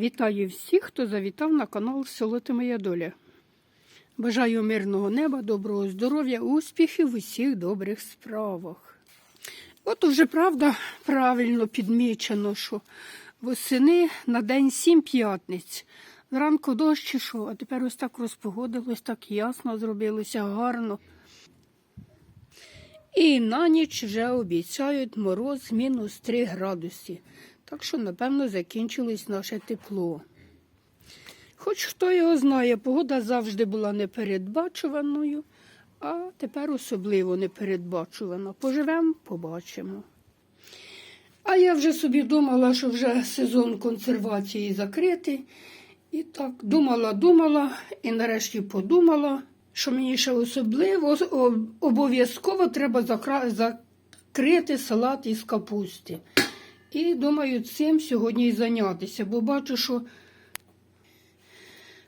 Вітаю всіх, хто завітав на канал Село Ти Моя Доля. Бажаю мирного неба, доброго здоров'я, успіхів у всіх добрих справах. От уже правда правильно підмічено, що восени на день сім п'ятниць. Зранку дощ ішов, а тепер ось так розпогодилось, так ясно зробилося гарно. І на ніч вже обіцяють мороз мінус 3 градуси. Так що, напевно, закінчилось наше тепло. Хоч хто його знає, погода завжди була непередбачуваною, а тепер особливо непередбачувана. Поживемо, побачимо. А я вже собі думала, що вже сезон консервації закритий. І так думала, думала, і нарешті подумала, що мені ще особливо обов'язково треба закрити салат із капусти. І думаю, цим сьогодні і зайнятися, бо бачу, що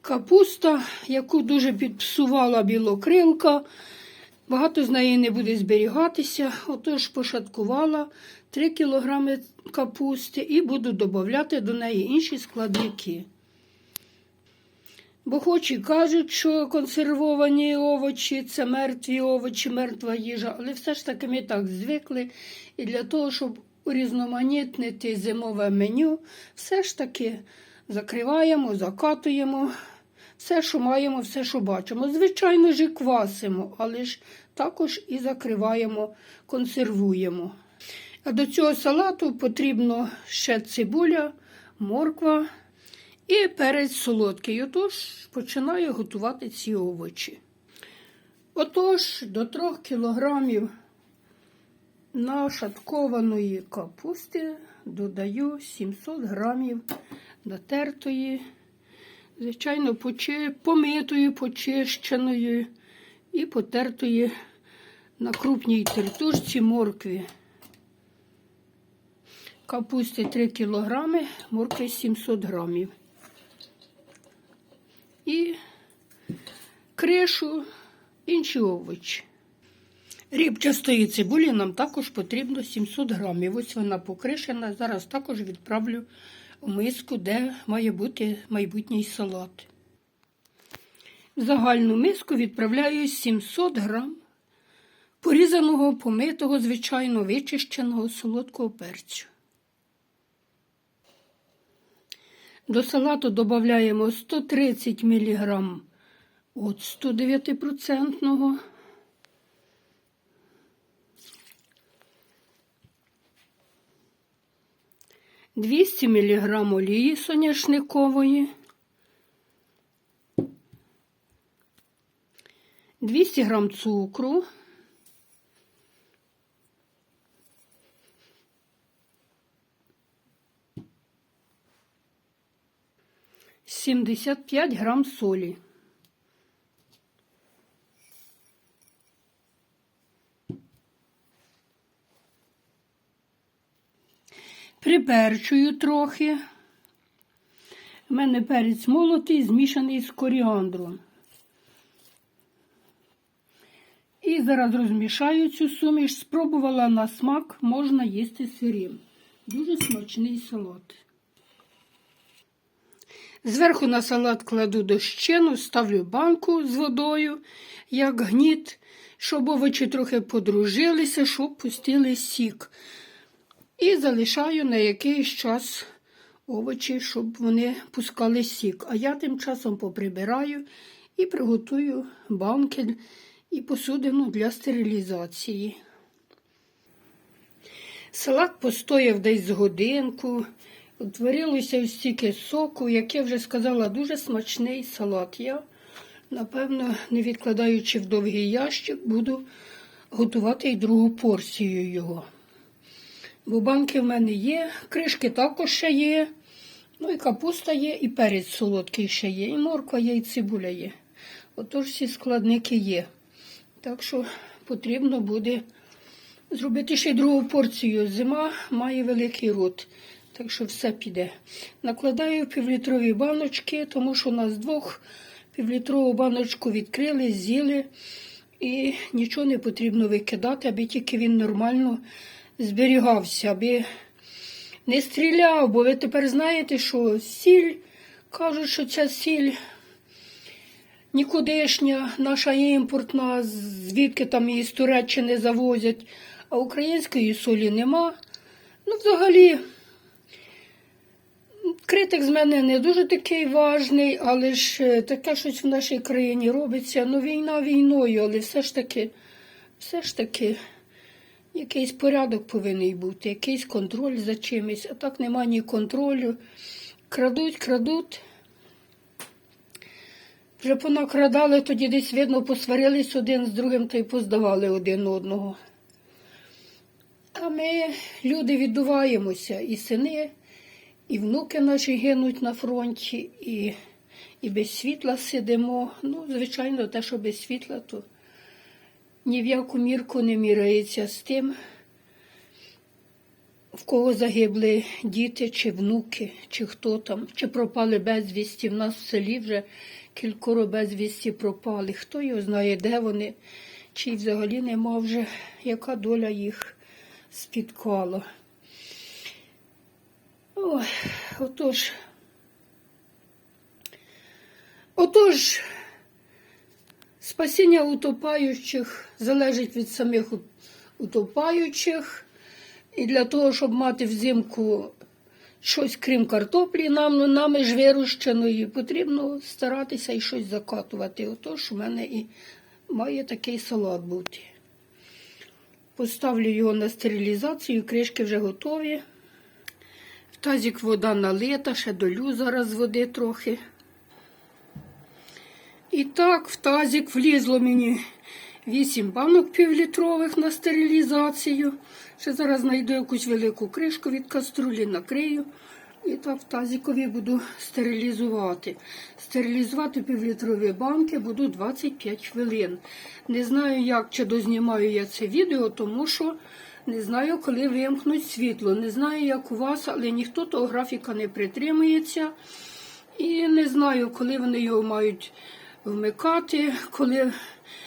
капуста, яку дуже підпсувала білокрилка, багато з неї не буде зберігатися. Отож пошаткувала 3 кг капусти і буду додати до неї інші складники. Бо хоч і кажуть, що консервовані овочі це мертві овочі, мертва їжа, але все ж таки ми так звикли. І для того, щоб урізноманітнити зимове меню, все ж таки закриваємо, закатуємо все, що маємо, все, що бачимо. Звичайно ж, і квасимо, але ж також і закриваємо, консервуємо. А до цього салату потрібно ще цибуля, морква і перець солодкий. Отож, починаю готувати ці овочі. Отож, до 3 кілограмів нашаткованої капусти додаю 700 грамів натертої, звичайно, почи- помитої, почищеної і потертої на крупній тертушці моркві. Капусти 3 кілограми, моркви 700 грамів. І кришу, інші овочі. Рібчастої цибулі нам також потрібно 700 грамів. Ось вона покришена. Зараз також відправлю у миску, де має бути майбутній салат. В загальну миску відправляю 700 грам порізаного, помитого, звичайно, вичищеного солодкого перцю. До салату додаємо 130 мг оцту 9%. 200 мг олії соняшникової, 200 г цукру, Сімдесят п'ять грам солі. Приперчую трохи. У мене перець молотий, змішаний з коріандром. І зараз розмішаю цю суміш. Спробувала на смак, можна їсти сирим. Дуже смачний салат. Зверху на салат кладу дощину, ставлю банку з водою, як гніт, щоб овочі трохи подружилися, щоб пустили сік. І залишаю на якийсь час овочі, щоб вони пускали сік. А я тим часом поприбираю і приготую банки і посудину для стерилізації. Салат постояв десь з годинку, утворилося стільки соку, як я вже сказала, дуже смачний салат. Я, напевно, не відкладаючи в довгий ящик, буду готувати і другу порцію його. Бо банки в мене є, кришки також ще є. Ну і капуста є, і перець солодкий ще є, і морква є, і цибуля є. Отож всі складники є. Так що потрібно буде зробити ще й другу порцію. Зима має великий рот, так що все піде. Накладаю півлітрові баночки, тому що у нас двох півлітрову баночку відкрили, з'їли, і нічого не потрібно викидати, аби тільки він нормально зберігався, аби не стріляв, бо ви тепер знаєте, що сіль, кажуть, що ця сіль нікудишня, наша імпортна, звідки там її з Туреччини завозять, а української солі нема. Ну, взагалі, критик з мене не дуже такий важний, але ж е, таке щось в нашій країні робиться. Ну, війна війною, але все ж таки, все ж таки. Якийсь порядок повинен бути, якийсь контроль за чимось, а так нема ні контролю. Крадуть, крадуть. Вже понакрадали, тоді десь, видно, посварились один з другим та й поздавали один одного. А ми, люди, віддуваємося, і сини, і внуки наші гинуть на фронті, і, і без світла сидимо. Ну, звичайно, те, що без світла, то ні в яку мірку не міряється з тим, в кого загибли діти чи внуки, чи хто там, чи пропали безвісті. В нас в селі вже кількоро безвісті пропали. Хто його знає, де вони, чи взагалі нема вже, яка доля їх спіткала. Ой, отож. Отож. Спасіння утопаючих залежить від самих утопаючих. І для того, щоб мати взимку щось крім картоплі, нам, нами ж вирощеної, потрібно старатися і щось закатувати. Отож, у мене і має такий салат бути. Поставлю його на стерилізацію, кришки вже готові. В тазик вода налита, ще долю зараз води трохи. І так, в тазик влізло мені 8 банок півлітрових на стерилізацію. Ще зараз знайду якусь велику кришку від каструлі, накрию. І так в тазикові буду стерилізувати. Стерилізувати півлітрові банки буду 25 хвилин. Не знаю, як чи дознімаю я це відео, тому що не знаю, коли вимкнуть світло. Не знаю, як у вас, але ніхто того графіка не притримується. І не знаю, коли вони його мають вмикати, коли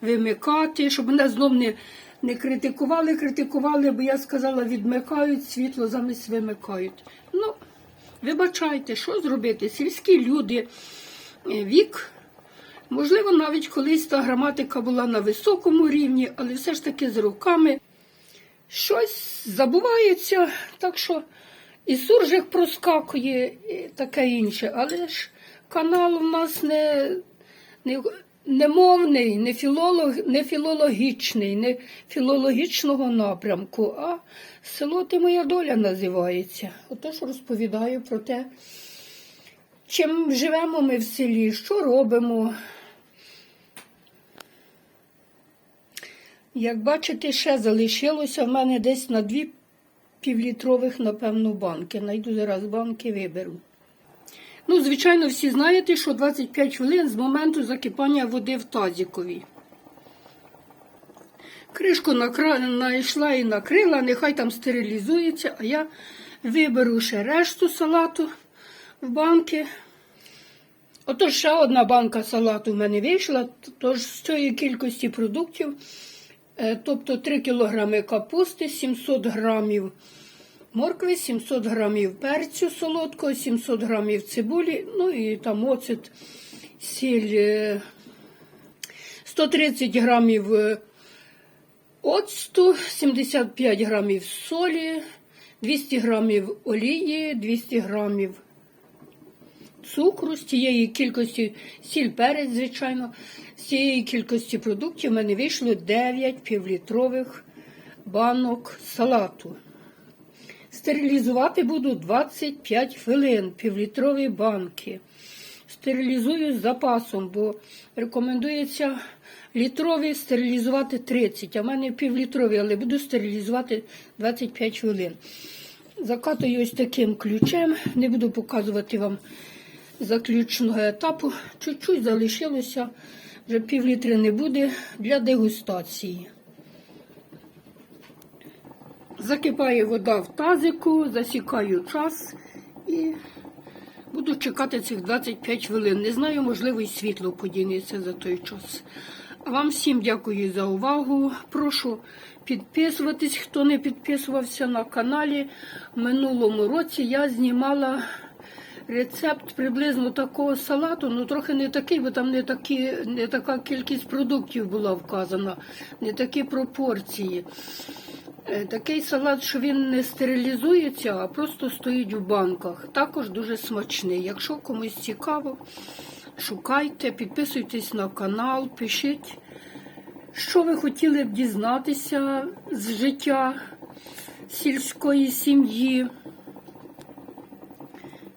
вимикати, щоб мене знов не, не критикували, критикували, бо я сказала, відмикають світло, замість вимикають. Ну, вибачайте, що зробити? Сільські люди, е, вік. Можливо, навіть колись та граматика була на високому рівні, але все ж таки з роками щось забувається, так що і суржик проскакує, і таке інше. Але ж канал у нас не, не, не мовний, не, філолог, не філологічний, не філологічного напрямку, а село ти моя доля називається. Отож розповідаю про те, чим живемо ми в селі, що робимо. Як бачите, ще залишилося в мене десь на дві півлітрових, напевно, банки. Найду зараз банки, виберу. Ну, звичайно, всі знаєте, що 25 хвилин з моменту закипання води в тазікові. Кришку знайшла і накрила, нехай там стерилізується, а я виберу ще решту салату в банки. Отож, ще одна банка салату в мене вийшла, тож з цієї кількості продуктів, е, тобто 3 кг капусти, 700 грамів моркви, 700 грамів перцю солодкого, 700 грамів цибулі, ну і там оцет, сіль, е, 130 грамів е, оцту, 75 грамів солі, 200 грамів олії, 200 грамів цукру, з тієї кількості сіль перець, звичайно, з цієї кількості продуктів в мене вийшло 9 півлітрових банок салату. Стерилізувати буду 25 хвилин, півлітрові банки. Стерилізую з запасом, бо рекомендується літрові стерилізувати 30, а в мене півлітрові, але буду стерилізувати 25 хвилин. Закатую ось таким ключем, не буду показувати вам заключного етапу. Чуть-чуть залишилося, вже півлітри не буде для дегустації. Закипає вода в тазику, засікаю час і буду чекати цих 25 хвилин. Не знаю, можливо, і світло подінеться за той час. А вам всім дякую за увагу. Прошу підписуватись, хто не підписувався на каналі. В минулому році я знімала рецепт приблизно такого салату, ну трохи не такий, бо там не, такі, не така кількість продуктів була вказана, не такі пропорції. Е, Такий салат, що він не стерилізується, а просто стоїть в банках. Також дуже смачний. Якщо комусь цікаво, шукайте, підписуйтесь на канал, пишіть, що ви хотіли б дізнатися з життя сільської сім'ї.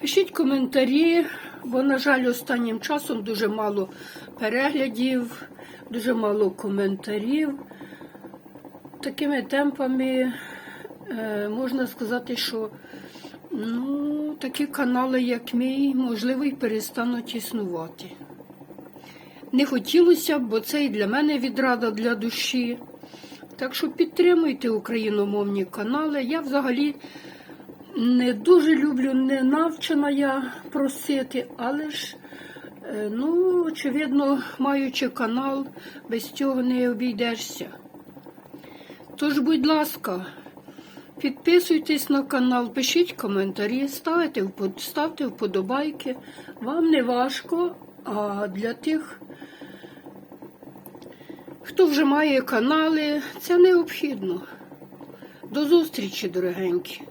Пишіть коментарі, бо, на жаль, останнім часом дуже мало переглядів, дуже мало коментарів. Такими темпами е, можна сказати, що ну, такі канали, як мій, можливо, і перестануть існувати. Не хотілося бо це і для мене відрада для душі. Так що підтримуйте україномовні канали. Я взагалі не дуже люблю, не навчена я просити, але ж, е, ну, очевидно, маючи канал, без цього не обійдешся. Тож, будь ласка, підписуйтесь на канал, пишіть коментарі, ставте, ставте вподобайки. Вам не важко, а для тих, хто вже має канали, це необхідно. До зустрічі, дорогенькі!